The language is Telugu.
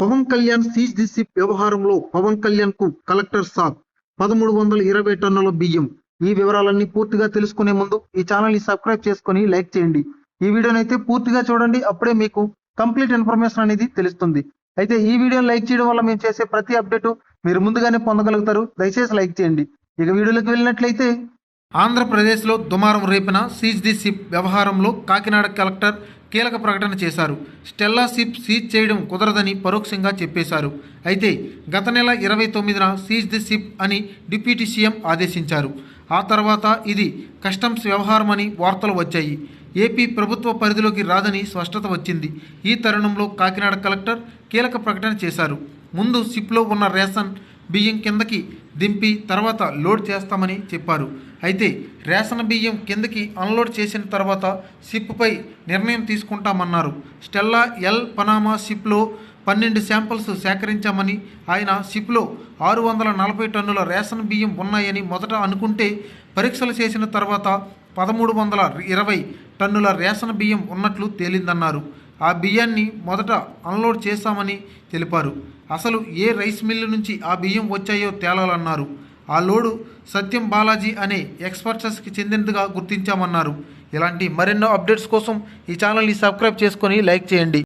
Pawan Kalyan seize the ship వ్యవహారంలో పవన్ కళ్యాణ్కు కలెక్టర్ సాబ్ పదమూడు వందల ఇరవై టన్నుల బియ్యం. ఈ వివరాలన్నీ పూర్తిగా తెలుసుకునే ముందు ఈ ఛానల్ని సబ్స్క్రైబ్ చేసుకొని లైక్ చేయండి. ఈ వీడియోని అయితే పూర్తిగా చూడండి. అప్పుడే మీకు కంప్లీట్ ఇన్ఫర్మేషన్ అనేది తెలుస్తుంది. అయితే ఈ వీడియోని లైక్ చేయడం వల్ల మేము చేసే ప్రతి అప్డేటు మీరు ముందుగానే పొందగలుగుతారు. దయచేసి లైక్ చేయండి. ఇక వీడియోలోకి వెళ్ళినట్లయితే ఆంధ్రప్రదేశ్లో దుమారం రేపిన సీజ్ ది షిప్ వ్యవహారంలో కాకినాడ కలెక్టర్ కీలక ప్రకటన చేశారు. స్టెల్లా షిప్ సీజ్ చేయడం కుదరదని పరోక్షంగా చెప్పేశారు. అయితే గత నెల ఇరవై తొమ్మిదిన సీజ్ ది షిప్ అని డిప్యూటీ సీఎం ఆదేశించారు. ఆ తర్వాత ఇది కస్టమ్స్ వ్యవహారమని వార్తలు వచ్చాయి. ఏపీ ప్రభుత్వ పరిధిలోకి రాదని స్పష్టత వచ్చింది. ఈ తరుణంలో కాకినాడ కలెక్టర్ కీలక ప్రకటన చేశారు. ముందు షిప్లో ఉన్న రేషన్ బియ్యం కిందకి దింపి తర్వాత లోడ్ చేస్తామని చెప్పారు. అయితే రేషన్ బియ్యం కిందకి అన్లోడ్ చేసిన తర్వాత సిప్పై నిర్ణయం తీసుకుంటామన్నారు. స్టెల్లా ఎల్ పనామా షిప్లో పన్నెండు శాంపిల్స్ సేకరించామని ఆయన షిప్లో ఆరు వందల నలభై టన్నుల రేషన్ బియ్యం ఉన్నాయని మొదట అనుకుంటే పరీక్షలు చేసిన తర్వాత పదమూడు వందల ఇరవై టన్నుల రేషన్ బియ్యం ఉన్నట్లు తేలిందన్నారు. ఆ బియ్యాన్ని మొదట అన్లోడ్ చేశామని తెలిపారు. అసలు ఏ రైస్ మిల్లు నుంచి ఆ బియ్యం వచ్చాయో తేలాలన్నారు. ఆ లోడు సత్యం బాలాజీ అనే ఎక్స్పర్ట్స్కి చెందినదిగా గుర్తించామన్నారు. ఇలాంటి మరెన్నో అప్డేట్స్ కోసం ఈ ఛానల్ని సబ్స్క్రైబ్ చేసుకొని లైక్ చేయండి.